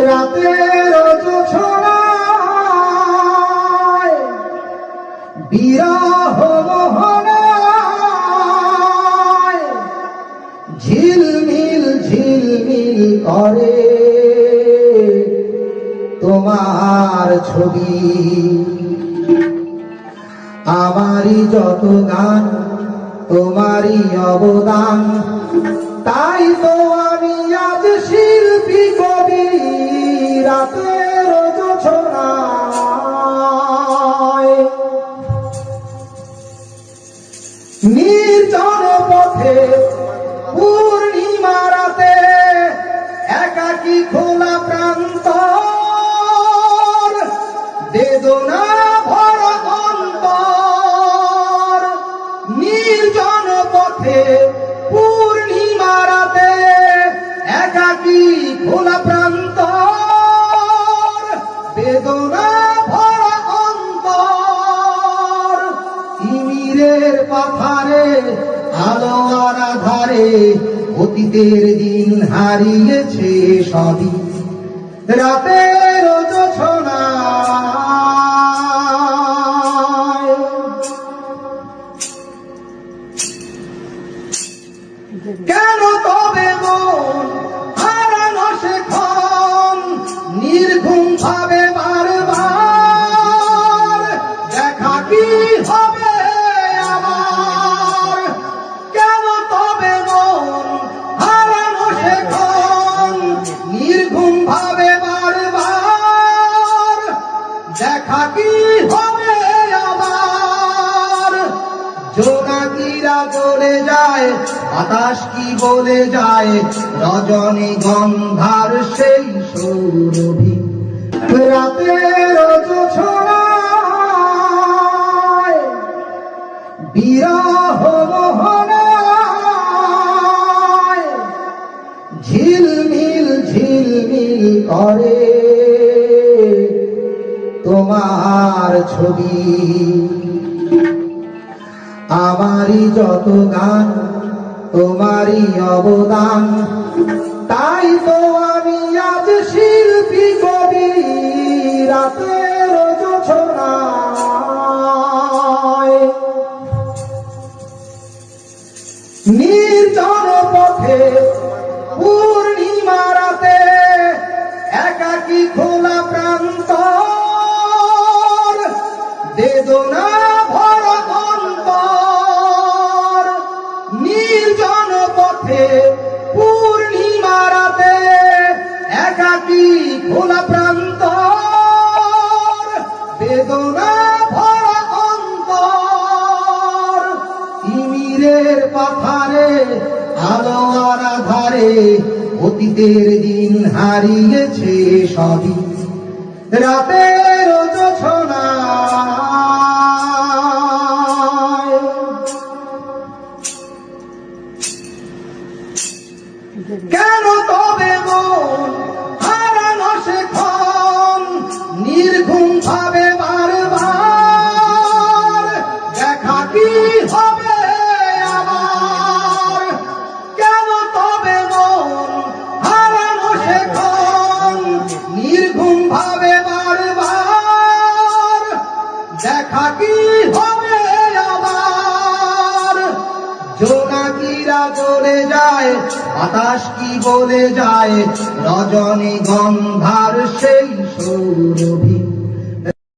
রাতের বিরহ ঝিলমিল করে। তোমার ছবি আমারই যত গান তোমারই অবদান তাই তো আমি রাতের জোছনায়। নির্জন পথে পূর্ণিমা রাতে একাকি খোলা প্রান্ত বেদনা ভরা অন্তর। নির্জন পথে পূর্ণিমা রাতে একাকি খোলা আলো আধারে অতীতের দিন হারিয়েছে সবই। রাতের কেন তবে মন হারানো শেখন নির্ঘুম ভাবে দেখা কি হবে আবার জোনাকিরা চলে যায়, বাতাস কি বলে যায় রজনী গন্ধার সেই সৌরভী। তোমার ছবি। আমারই যত গান, তোমারই অবদান। তাই তো আমি আজ শিল্পী কবি, রাতের নির্জন পথে পূর্ণিমা রাতে একাকি খোলা পথে পূর্ণিমা রাতে একাকি খোলা প্রান্ত বেদনা ভরা অন্তর। তিমিরের পাথারে, আলো আর আধারে অতীতের দিন হারিয়েছে সবই। রাতের কেন তবে মন যায় বাতাস কি বলে যায়? রজনী গন্ধার সেই সৌরভী।